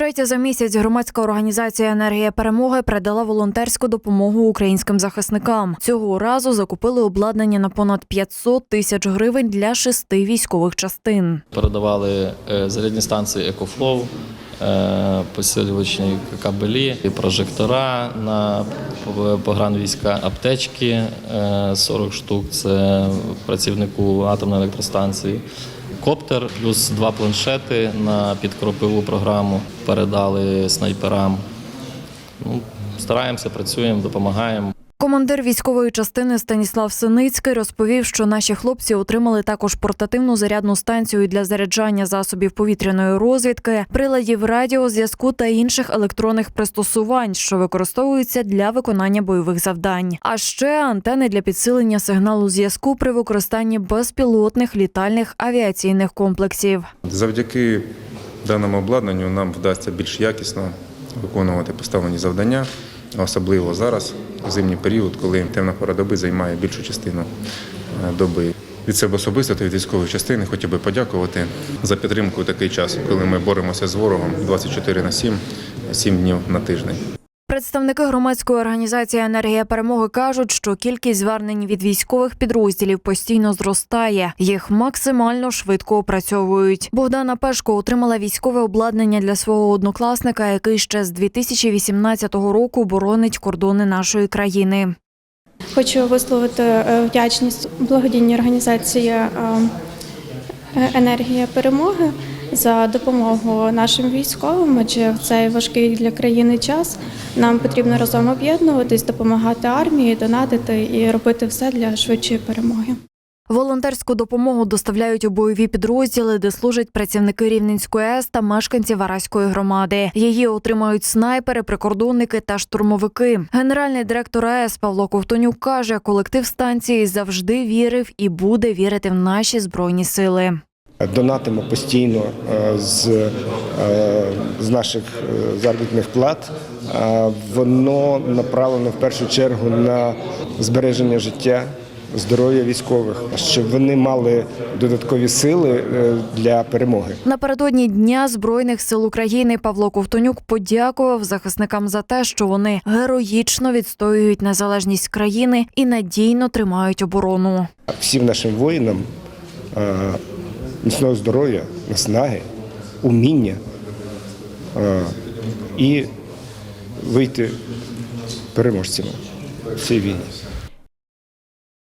Втретє за місяць громадська організація Енергія перемоги передала волонтерську допомогу українським захисникам. Цього разу закупили обладнання на понад 500 тисяч гривень для шести військових частин. Передавали е, зарядні станції Екофлоу, е, посилювачні кабелі, прожектора на погранвійська, аптечки е, 40 штук. Це працівнику атомної електростанції. Коптер плюс два планшети на підкропиву програму передали снайперам. Ну, стараємося, працюємо, допомагаємо. Командир військової частини Станіслав Синицький розповів, що наші хлопці отримали також портативну зарядну станцію для заряджання засобів повітряної розвідки, приладів радіозв'язку та інших електронних пристосувань, що використовуються для виконання бойових завдань. А ще антени для підсилення сигналу зв'язку при використанні безпілотних літальних авіаційних комплексів. Завдяки даному обладнанню нам вдасться більш якісно виконувати поставлені завдання, особливо зараз, у зимній період, коли темна пора доби займає більшу частину е, доби. Від себе особисто та від військової частини хотів би подякувати за підтримку такий час, коли ми боремося з ворогом 24 на 7, 7 днів на тиждень. Представники громадської організації Енергія перемоги кажуть, що кількість звернень від військових підрозділів постійно зростає. Їх максимально швидко опрацьовують. Богдана Пешко отримала військове обладнання для свого однокласника, який ще з 2018 року боронить кордони нашої країни. Хочу висловити е, вдячність благодійній організації е, Енергія перемоги за допомогу нашим військовим. Адже в цей важкий для країни час нам потрібно разом об'єднуватись, допомагати армії, донатити і робити все для швидшої перемоги. Волонтерську допомогу доставляють у бойові підрозділи, де служать працівники Рівненської АЕС та мешканці Вараської громади. Її отримають снайпери, прикордонники та штурмовики. Генеральний директор АЕС Павло Ковтонюк каже, колектив станції завжди вірив і буде вірити в наші збройні сили. Донатимо постійно е, з, е, з наших е, заробітних плат. Воно направлено в першу чергу на збереження життя, здоров'я військових, щоб вони мали додаткові сили е, для перемоги. Напередодні Дня Збройних сил України Павло Ковтонюк подякував захисникам за те, що вони героїчно відстоюють незалежність країни і надійно тримають оборону. Всім нашим воїнам е, міцного здоров'я, наснаги, уміння е, і вийти переможцями в цій війні.